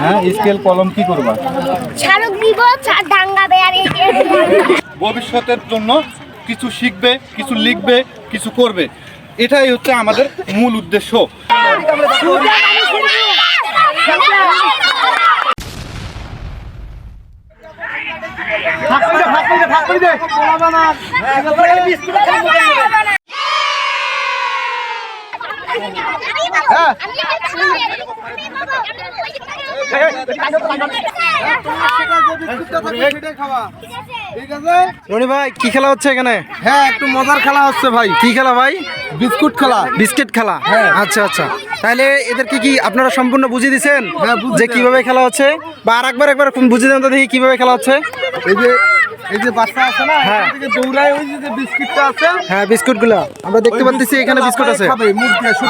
হ্যাঁ স্কেল কলম কি করবা? শাহরুখ দিব চার ডাঙ্গাবে আর ভবিষ্যতের জন্য কিছু শিখবে কিছু লিখবে কিছু করবে। এটাই হচ্ছে আমাদের মূল উদ্দেশ্য। রনি ভাই কি খেলা হচ্ছে এখানে? হ্যাঁ একটু মজার খেলা হচ্ছে ভাই। কি খেলা ভাই? বিস্কুট খেলা। বিস্কিট খেলা? হ্যাঁ। আচ্ছা আচ্ছা। তাহলে এদেরকে কি আপনারা সম্পূর্ণ বুঝিয়ে দিচ্ছেন হ্যাঁ, যে কীভাবে খেলা হচ্ছে? বা আর একবার একবার বুঝিয়ে দেন তো দেখি কীভাবে খেলা হচ্ছে। এই যে এই যে বাচ্চা আছে না হ্যাঁ। এখান থেকে দৌড়ায় ওই যে যে বিস্কিটটা আছে হ্যাঁ বিস্কুট আমরা দেখতে পাচ্ছি এখানে বিস্কুট আছে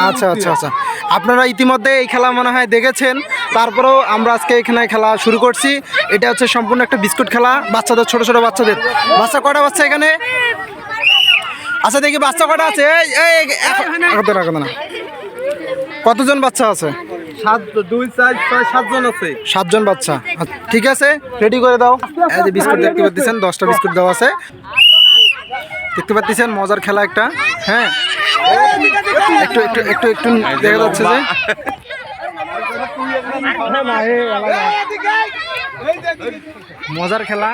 আচ্ছা আচ্ছা আচ্ছা আপনারা ইতিমধ্যে এই খেলা মনে হয় দেখেছেন তারপরেও আমরা আজকে এখানে খেলা শুরু করছি এটা হচ্ছে সম্পূর্ণ একটা বিস্কুট খেলা বাচ্চাদের ছোট ছোট বাচ্চাদের বাচ্চা কটা বাচ্চা এখানে আচ্ছা দেখি বাচ্চা কটা আছে এই এখন না। কতজন বাচ্চা আছে দুই চার সাতজন আছে। সাতজন বাচ্চা। আচ্ছা, ঠিক আছে রেডি করে দাও। এই যে বিস্কুট দেখতে দশটা বিস্কুট দেওয়া আছে। দেখতে মজার খেলা একটা। হ্যাঁ। একটু একটু একটু একটু দেখা যাচ্ছে যে। মজার খেলা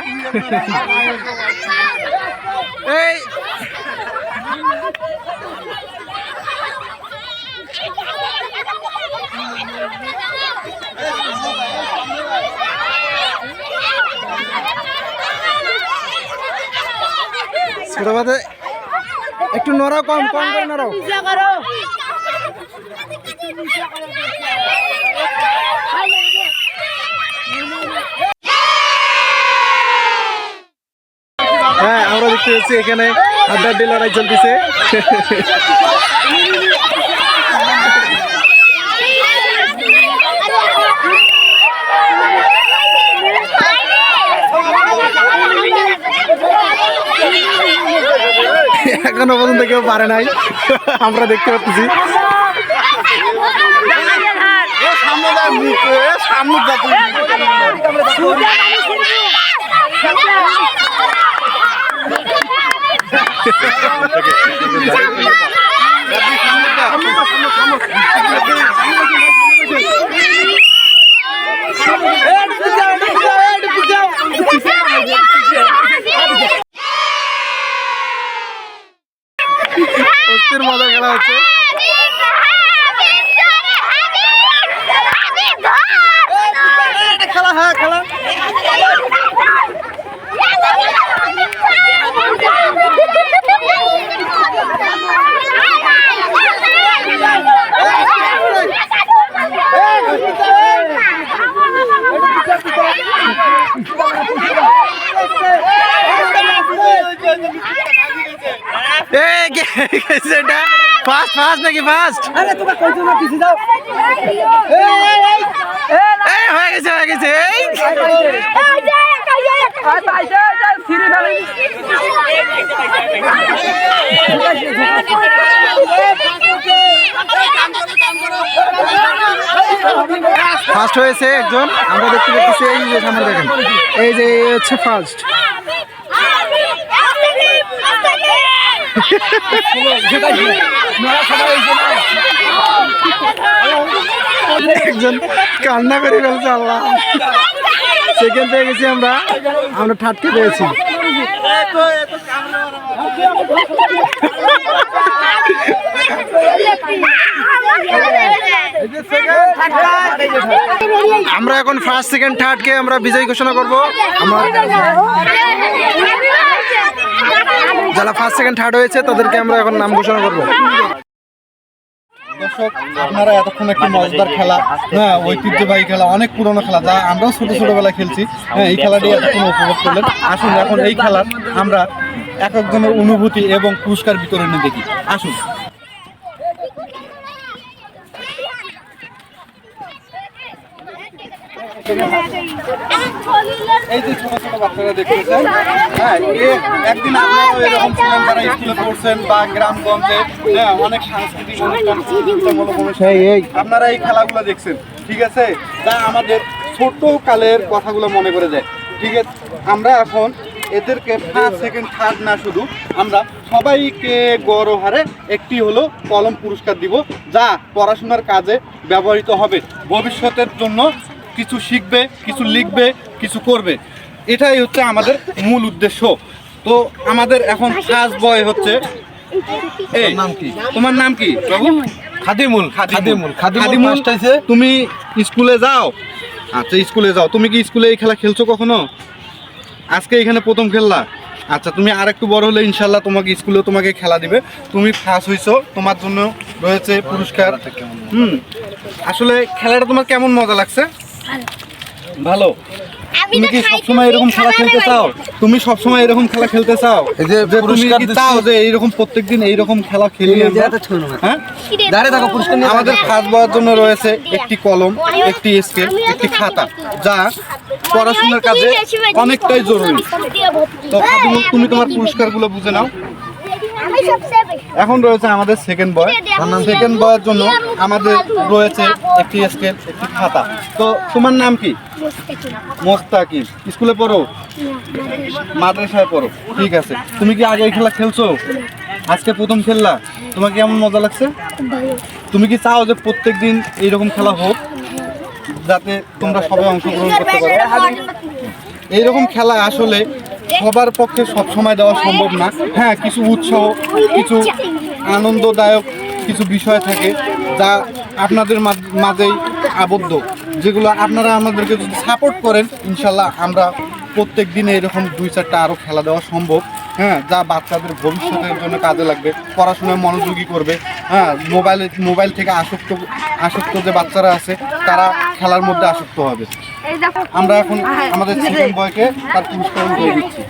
এই ছোট বাদে একটু নড়াও, কম কম করে নড়াও। হ্যাঁ আমরা দেখতে পাচ্ছি এখানে আড্ডা আড্ডি লড়াই চলতেছে। এখনও পর্যন্ত কেউ পারে নাই। আমরা দেখতে পাচ্ছি। গেছে ফাস্ট ফাস্ট নাকি ফাস্ট আরে তোমরা কইছো না পিছে যাও। এই হয়ে গেছে হয়ে গেছে এই। ফার্স্ট হয়েছে একজন আমরা দেখতে পাচ্ছি এই যে সামনে দেখেন। এই যে হচ্ছে ফার্স্ট কান্না করে ফেলছে আল্লাহ। সেকেন্ড পেয়ে গেছি আমরা। আমরা ঠাটকে পেয়েছি। আমরা এখন ফার্স্ট সেকেন্ড থার্ডকে আমরা বিজয়ী ঘোষণা করব। যারা ফার্স্ট সেকেন্ড থার্ড হয়েছে, তাদেরকে আমরা এখন নাম ঘোষণা করব। দর্শক আপনারা এতক্ষণ একটা মজাদার খেলা হ্যাঁ ঐতিহ্যবাহী খেলা অনেক পুরনো খেলা যা আমরাও ছোট ছোটবেলায় খেলছি। হ্যাঁ এই খেলাটি এতক্ষণ উপভোগ করলেন। আসুন এখন এই খেলার আমরা এক একজনের অনুভূতি এবং পুরস্কার বিতরণে দেখি। আসুন। এই যে ছোট ছোট বাচ্চারা দেখতেছেন হ্যাঁ একদিন আপনারাও এরকম ছিলেন যারা স্কুলে পড়ছেন বা গ্রামগঞ্জে হ্যাঁ অনেক সাংস্কৃতিক অনুষ্ঠান আপনারা এই খেলাগুলো দেখছেন ঠিক আছে? যা আমাদের ছোট কালের কথাগুলো মনে করে যায় ঠিক আছে? আমরা এখন এদেরকে ফার্স্ট সেকেন্ড থার্ড না শুধু আমরা সবাইকে গড় হারে একটি হলো কলম পুরস্কার দিব যা পড়াশোনার কাজে ব্যবহৃত হবে। ভবিষ্যতের জন্য কিছু শিখবে কিছু লিখবে কিছু করবে। এটাই হচ্ছে আমাদের মূল উদ্দেশ্য। তো আমাদের এখন ফার্স্ট বয় হচ্ছে এই নাম কি? তোমার নাম কি বাবু? খাদিমুল। খাদিমুল। খাদিমুল। তুমি স্কুলে যাও। আচ্ছা স্কুলে যাও। তুমি কি স্কুলে এই খেলা খেলছো কখনো? আজকে এখানে প্রথম খেললা। আচ্ছা তুমি আর একটু বড় হলে ইনশাল্লাহ তোমাকে স্কুলেও তোমাকে খেলা দিবে। তুমি ফার্স্ট হয়েছো তোমার জন্য রয়েছে পুরস্কার। হুম। আসলে খেলাটা তোমার কেমন মজা লাগছে? ভালো। তুমি কি সবসময় এরকম খেলা খেলতে চাও? তুমি সবসময় এরকম খেলা খেলতে চাও? এই যে তুমি কি। চাও যে এইরকম প্রত্যেকদিন এইরকম খেলা খেলি আমরা? হ্যাঁ? আমাদের খাস বওয়ার জন্য রয়েছে একটি কলম একটি স্কেল একটি খাতা যা পড়াশোনার কাজে অনেকটাই জরুরি। তো তুমি তোমার পুরস্কারগুলো বুঝে নাও। এখন রয়েছে আমাদের সেকেন্ড বয় সেকেন্ড বয়ের জন্য আমাদের রয়েছে একটি স্কেল একটি খাতা। তো তোমার নাম কি? মোস্তাকিম। স্কুলে পড়ো? মাদ্রাসায় পড়ো। ঠিক আছে। তুমি কি আগে এই খেলা খেলছো? আজকে প্রথম খেললা? তোমার কেমন মজা লাগছে? তুমি কি চাও যে প্রত্যেক দিন এইরকম খেলা হোক? যাতে তোমরা সবাই অংশগ্রহণ করতে পারো? এইরকম খেলা আসলে সবার পক্ষে সব সময় দেওয়া সম্ভব না। হ্যাঁ কিছু উৎসাহ, কিছু আনন্দদায়ক কিছু বিষয় থাকে যা আপনাদের মাঝ- মাঝেই আবদ্ধ। যেগুলো আপনারা আমাদেরকে যদি সাপোর্ট করেন, ইনশাল্লাহ আমরা প্রত্যেক দিনে এরকম দুই চারটা আরও খেলা দেওয়া সম্ভব। হ্যাঁ যা বাচ্চাদের ভবিষ্যতের জন্য কাজে লাগবে, পড়াশোনায় মনোযোগী করবে। হ্যাঁ মোবাইলে মোবাইল থেকে আসক্ত আসক্ত যে বাচ্চারা আছে, তারা খেলার মধ্যে আসক্ত হবে। আমরা এখন আমাদের সেকেন্ড বয়কে তার পুরস্কার দিয়ে দিচ্ছি।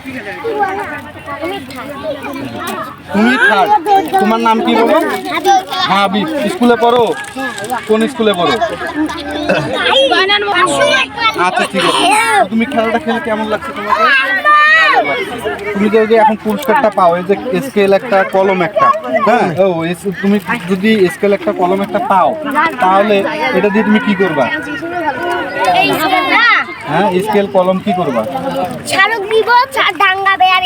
তুমি থার্ড তোমার নাম কি বলো? হ্যাঁ বি স্কুলে পড়ো? কোন স্কুলে পড়ো? আচ্ছা ঠিক আছে। তুমি খেলাটা খেলে কেমন লাগছে তোমাকে? তুমি যদি এখন পুরস্কারটা পাও, এই যে স্কেল একটা কলম একটা। হ্যাঁ? ও তুমি যদি স্কেল একটা কলম একটা পাও, তাহলে এটা দিয়ে তুমি কি করবা? হ্যাঁ স্কেল কলম কি করবা? ছাড়ক দিব চা- ডাঙ্গাবে আর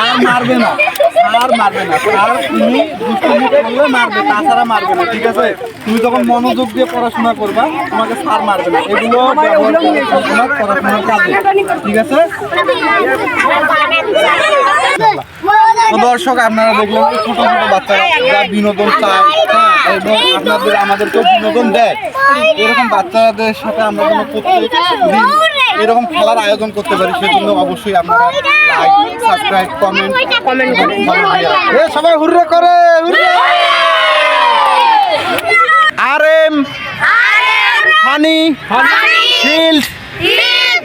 আর মারবে না আর মারবে না। আর তুমি দুষ্টুমি করলে মারবে তাছাড়া মারবে না ঠিক আছে? তুমি যখন মনোযোগ দিয়ে পড়াশোনা করবা তোমাকে সার মারবে না। এগুলো পড়াশোনার কাজে ঠিক আছে? দর্শক আপনারা দেখলেন ছোট ছোট বাচ্চারা বিনোদন চায় হ্যাঁ, আপনাদের আমাদেরকেও বিনোদন দেয়। এরকম বাচ্চাদের সাথে আমরা যেন প্রত্যেক এরকম খেলার আয়োজন করতে পারি সেজন্য অবশ্যই আপনারা লাইক সাবস্ক্রাইব কমেন্ট কমেন্ট এ সবাই হুররে করে আর M funny field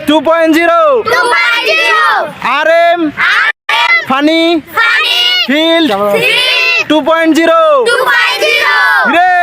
two point zero আর M funny field two point zero 이래